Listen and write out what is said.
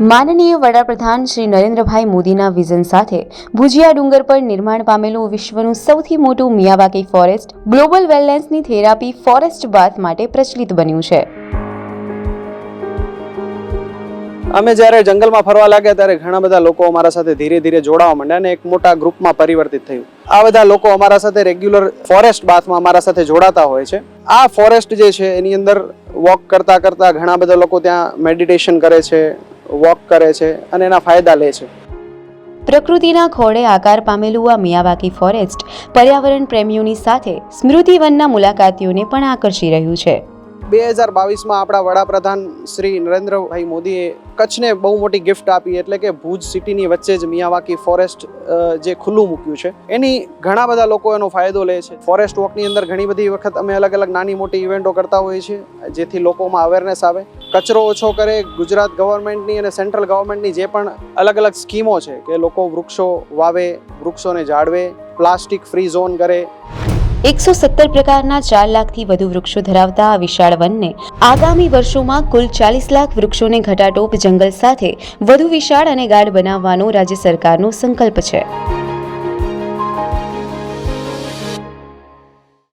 માનનીય વડાપ્રધાન શ્રી નરેન્દ્રભાઈ મોદીના વિઝન સાથે ભુજિયા ડુંગર પર નિર્માણ પામેલું વિશ્વનું સૌથી મોટું મિયાવાકી ફોરેસ્ટ ગ્લોબલ વેલનેસની થેરાપી ફોરેસ્ટ બાથ માટે પ્રચલિત બન્યું છે. અમે જ્યારે જંગલમાં ફરવા લાગ્યા ત્યારે ઘણા બધા લોકો અમારા સાથે ધીરે ધીરે જોડાવા માંડ્યા અને એક મોટા ગ્રુપમાં પરિવર્તિત થયું. આ બધા લોકો અમારા સાથે રેગ્યુલર ફોરેસ્ટ બાથમાં અમારા સાથે જોડાતા હોય છે. આ ફોરેસ્ટ જે છે, એની અંદર વોક કરતા કરતા ઘણા બધા લોકો ત્યાં મેડિટેશન કરે છે વોક કરે છે અને એના ફાયદા લે છે. પ્રકૃતિના ખોળે આકાર પામેલું આ મિયાવાકી ફોરેસ્ટ પર્યાવરણ પ્રેમીઓની સાથે સ્મૃતિવનના મુલાકાતીઓને પણ આકર્ષી રહ્યું છે. બે હજાર બાવીસમાં આપણા વડાપ્રધાન શ્રી નરેન્દ્રભાઈ મોદીએ કચ્છને બહુ મોટી ગિફ્ટ આપી, એટલે કે ભુજ સિટીની વચ્ચે જ મિયાવાકી ફોરેસ્ટ જે ખુલ્લું મૂક્યું છે. એની ઘણા બધા લોકો એનો ફાયદો લે છે. ફોરેસ્ટ વોકની અંદર ઘણી બધી વખત અમે અલગ અલગ નાની મોટી ઇવેન્ટો કરતા હોઈએ છીએ, જેથી લોકોમાં અવેરનેસ આવે. કચરો ઓછો કરે, ગુજરાત ગવર્મેન્ટની અને સેન્ટ્રલ ગવર્મેન્ટની જે પણ અલગ અલગ સ્કીમો છે, કે લોકો વૃક્ષો વાવે, વૃક્ષોને જાળવે પ્લાસ્ટિક ફ્રી ઝોન કરે એકસો સત્તર પ્રકારના ચાર લાખથી વધુ વૃક્ષો ધરાવતા આ વિશાળ વનને આગામી વર્ષોમાં કુલ ચાલીસ લાખ વૃક્ષોને ઘટાટોપ જંગલ સાથે વધુ વિશાળ અને ગાઢ બનાવવાનો રાજ્ય સરકારનો સંકલ્પ છે.